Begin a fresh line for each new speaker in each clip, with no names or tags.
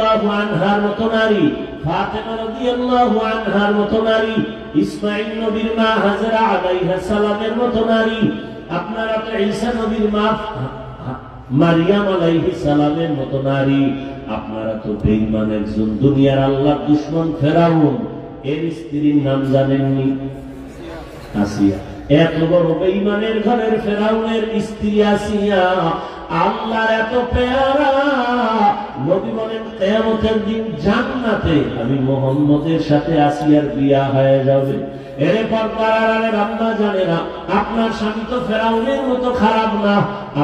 রাদিয়াল্লাহু আনহার নারী, ফাতেমা রাদিয়াল্লাহু আনহার নারী, ইসমাঈল নবীর মা হাজরা আলাইহিস সালামের নারী, আপনারা তো ঈসা নবীর মা মারিয়াম আলাইহিস সালামের মতো নারী, আপনারা তো বেঈমান একজন দুনিয়ার আল্লাহ দুশমন ফেরাউন, এর স্ত্রীর নাম জানেননি? আসিয়া। এত বড় বেঈমানের ঘরের ফেরাউনের স্ত্রী আসিয়া আল্লাহর এত পেয়ারা, নবী বলেন, কিয়ামতের দিন জান্নাতে আমি মোহাম্মদের সাথে আসিয়ার বিয়া হয়ে যাবে। এরপর তারারে রান্না জানে না আপনার স্বামী তো ফেরাউনের মতো খারাপ না।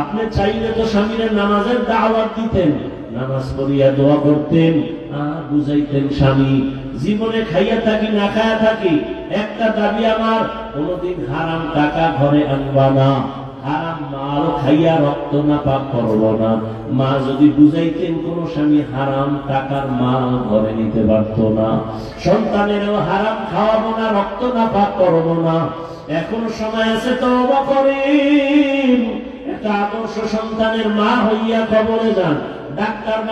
আপনি চাইলে তো স্বামীর নামাজের দাওয়াত দিতেন। নামাজ পড়িয়া দোয়া করতেন আহ, বুঝাইতেন স্বামী জীবনে খাইয়া থাকি না খাইয়া থাকি একটা দাবি আমার কোনদিন হারাম টাকা ঘরে আনবা না হারাম মাল খাইয়া রক্ত না পাক করব না। মা যদি বুঝাইতেন কোন স্বামী হারাম টাকার মাল ঘরে নিতে পারত না। সন্তানেরও হারাম খাওয়াবো না রক্ত না পাক করব না। এখন সময় আছে তো আদর্শ সন্তানের মা হইয়া কবরে যান। ডাক্তার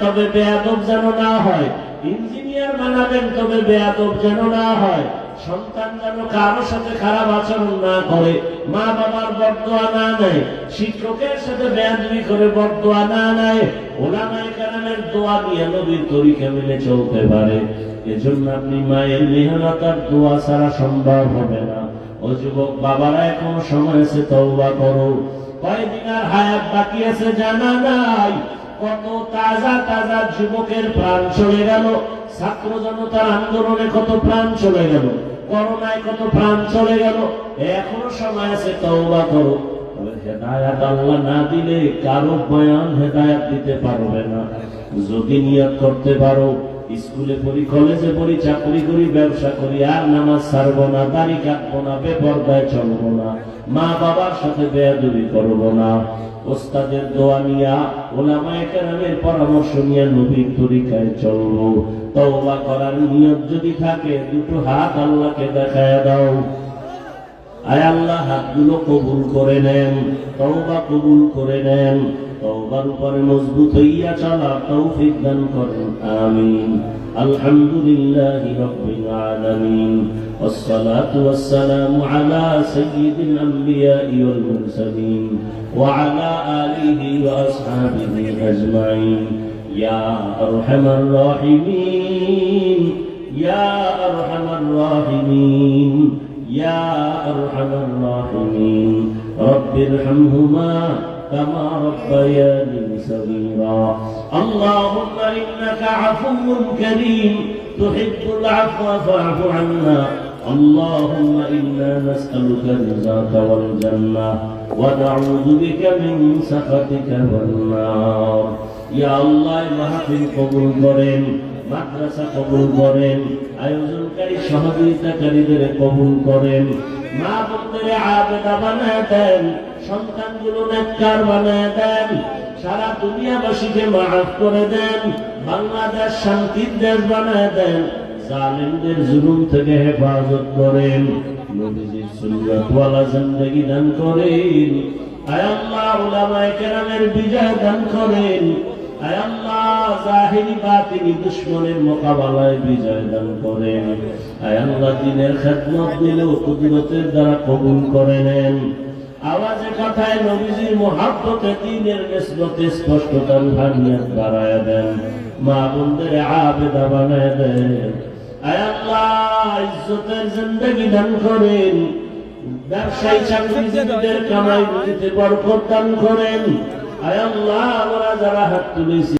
তবে বেয়াদব যেন না হয়। ইঞ্জিনিয়ার তবে বেয়াদব যেন না হয়। সন্তান যেন কারও সাথে খারাপ আচরণ না করে। মা বাবার না নেয়। শিক্ষকের সাথে করে না নেয়। দোয়া দিয়ে নবীর তরিকা মেনে চলতে পারে। এজন্য আপনি মায়ের মেহনত আর দোয়া ছাড়া সম্ভব হবে না। ও যুবক, বাবারা এখনও সময় আছে, তওবা করো। কয়দিন আর হায়াত বাকি আছে, জানা নাই। কত তাজা তাজা যুবকের প্রাণ চলে গেল। ছাত্র জনতার আন্দোলনে কত প্রাণ চলে গেল। করোনায় কত প্রাণ চলে গেল। এখনও সময় আছে, তওবা করো। হেদায়াত আল্লাহ না দিলে কারও বয়ান হেদায়াত দিতে পারবে না। যদি নিয়ত করতে পারো স্কুলে পড়ি, কলেজে পড়ি, চাকরি করি, ব্যবসা করি, আর নামাজ ছাড়বো না দাড়ি কাটবো না, বেপরদায় চলবো না, মা বাবার সাথে বেয়াদুরি করব না। ওস্তাদের দোয়া নিয়া, ওলামায়ে কেরামের পরামর্শ নিয়ে নবীর তরিকায় চলবো। তওবা করার নিয়ত যদি থাকে, দুটো হাত আল্লাহকে দেখায় দাও। আয় আল্লাহ, হাতগুলো কবুল করে নেন, তওবা কবুল করে নেন। তওবার উপরে মজবুত হইয়া চলা তৌফিক দান করেন আমিন আলহামদুলিল্লাহি রাব্বিল আলামিন والصلاة والسلام على سيد الأنبياء والمرسلين وعلى آله وأصحابه أجمعين يا أرحم الراحمين يا أرحم الراحمين يا أرحم الراحمين رب ارحمهما كما ربياني صغيرا اللهم إنك عفو كريم تحب العفو فاعف عنا اللهم إنا نسألك رضاك والجنة ونعوذ بك من سخطك والنار يا الله মাহফিল কবুল করেন মাদ্রাসা কবুল করেন আয়োজনকারী সহযোগিতাকারীদের কবুল করেন মা বোনদের আবেদা বানায় দেন, সন্তানগুলো নেককার বানায় দেন, সারা দুনিয়াবাসীকে মাফ করে দেন, বাংলাদেশ শান্তির দেশ বানায় দেন, জালিমদের জুলুম থেকে হেফাজত করেন, নবীজির সুন্নাতওয়ালা জিন্দেগি দান করেন কেরামের বিজয় দান করেন আল্লাহ জাহিরি বাতিনি দুশ্মনের মোকাবেলায় বিজয় দান করেন। আল্লাহ, দিনের খেদমত দিলেও কুদরতের দ্বারা ব্যবসায়ী চাকরিজীবীদের কামাই রুজিতে বরকত দান করেন। আয় আল্লাহ আমরা যারা হাত তুলেছি।